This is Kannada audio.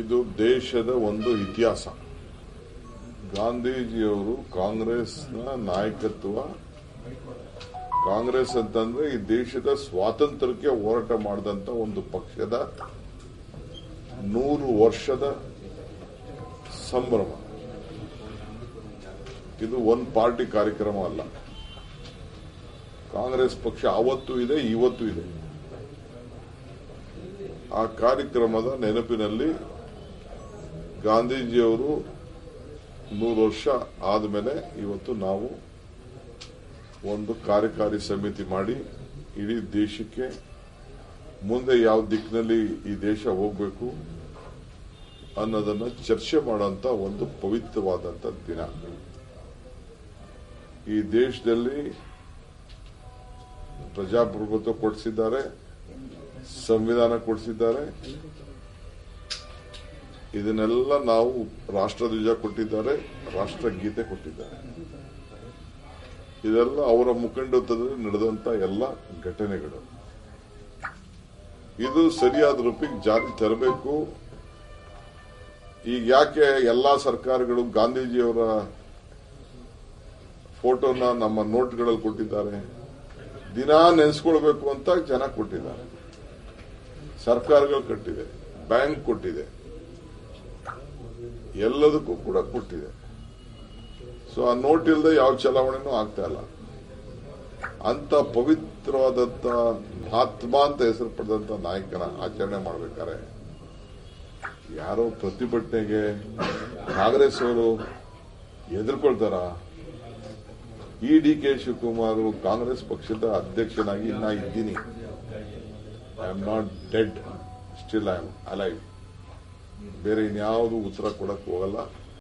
ಇದು ದೇಶದ ಒಂದು ಇತಿಹಾಸ. ಗಾಂಧೀಜಿಯವರು ಕಾಂಗ್ರೆಸ್ನ ನಾಯಕತ್ವ, ಕಾಂಗ್ರೆಸ್ ಅಂತಂದ್ರೆ ಈ ದೇಶದ ಸ್ವಾತಂತ್ರ್ಯಕ್ಕೆ ಹೋರಾಟ ಮಾಡಿದಂತ ಒಂದು ಪಕ್ಷದ ನೂರು ವರ್ಷದ ಸಂಭ್ರಮ. ಇದು ಒನ್ ಪಾರ್ಟಿ ಕಾರ್ಯಕ್ರಮ ಅಲ್ಲ. ಕಾಂಗ್ರೆಸ್ ಪಕ್ಷ ಅವತ್ತು ಇದೆ, ಇವತ್ತು ಇದೆ. ಆ ಕಾರ್ಯಕ್ರಮದ ನೆನಪಿನಲ್ಲಿ ಗಾಂಧೀಜಿಯವರು ನೂರು ವರ್ಷ ಆದಮೇಲೆ ಇವತ್ತು ನಾವು ಒಂದು ಕಾರ್ಯಕಾರಿ ಸಮಿತಿ ಮಾಡಿ ಇಡೀ ದೇಶಕ್ಕೆ ಮುಂದೆ ಯಾವ ದಿಕ್ಕಿನಲ್ಲಿ ಈ ದೇಶ ಹೋಗಬೇಕು ಅನ್ನೋದನ್ನ ಚರ್ಚೆ ಮಾಡುವಂತ ಒಂದು ಪವಿತ್ರವಾದಂತ ದಿನ. ಈ ದೇಶದಲ್ಲಿ ಪ್ರಜಾಪ್ರಭುತ್ವ ಕೊಡಿಸಿದ್ದಾರೆ, ಸಂವಿಧಾನ ಕೊಡಿಸಿದ್ದಾರೆ ಇದನ್ನೆಲ್ಲ ನಾವು ರಾಷ್ಟ್ರಧ್ವಜ ಕೊಟ್ಟಿದ್ದಾರೆ, ರಾಷ್ಟ್ರಗೀತೆ ಕೊಟ್ಟಿದ್ದಾರೆ. ಇದೆಲ್ಲ ಅವರ ಮುಖಂಡತ್ವದಲ್ಲಿ ನಡೆದಂತ ಎಲ್ಲ ಘಟನೆಗಳು. ಇದು ಸರಿಯಾದ ರೂಪಿಗೆ ಜಾರಿ ತರಬೇಕು. ಈಗ ಯಾಕೆ ಎಲ್ಲಾ ಸರ್ಕಾರಗಳು ಗಾಂಧೀಜಿಯವರ ಫೋಟೋನ ನಮ್ಮ ನೋಟ್ಗಳಲ್ಲಿ ಕೊಟ್ಟಿದ್ದಾರೆ? ದಿನಾ ನೆನೆಸ್ಕೊಳ್ಬೇಕು ಅಂತ ಜನ ಕೊಟ್ಟಿದ್ದಾರೆ. ಸರ್ಕಾರಗಳು ಕಟ್ಟಿದೆ, ಬ್ಯಾಂಕ್ ಕೊಟ್ಟಿದೆ. ಎಲ್ಲದಕ್ಕೂ ಕೂಡ ಕೊಟ್ಟಿದೆ. ಸೊ ಆ ನೋಟ್ ಇಲ್ಲದೆ ಯಾವ ಚಲಾವಣೆನೂ ಆಗ್ತಾ ಇಲ್ಲ. ಅಂತ ಪವಿತ್ರವಾದಂತ ಮಹಾತ್ಮ ಅಂತ ಹೆಸರು ಪಡೆದಂತ ನಾಯಕನ ಆಚರಣೆ ಮಾಡ್ಬೇಕಾರೆ ಯಾರೋ ಪ್ರತಿಭಟನೆಗೆ ಕಾಂಗ್ರೆಸ್ ಅವರು ಎದುರ್ಕೊಳ್ತಾರ? ಈ ಡಿ ಕೆ ಶಿವಕುಮಾರ್ ಕಾಂಗ್ರೆಸ್ ಪಕ್ಷದ ಅಧ್ಯಕ್ಷನಾಗಿ ನಾ ಇದ್ದೀನಿ. I am not dead still I am alive ಬೇರೆ ಇನ್ಯಾವುದು ಉತ್ತರ ಕೊಡಕ್ ಹೋಗಲ್ಲ.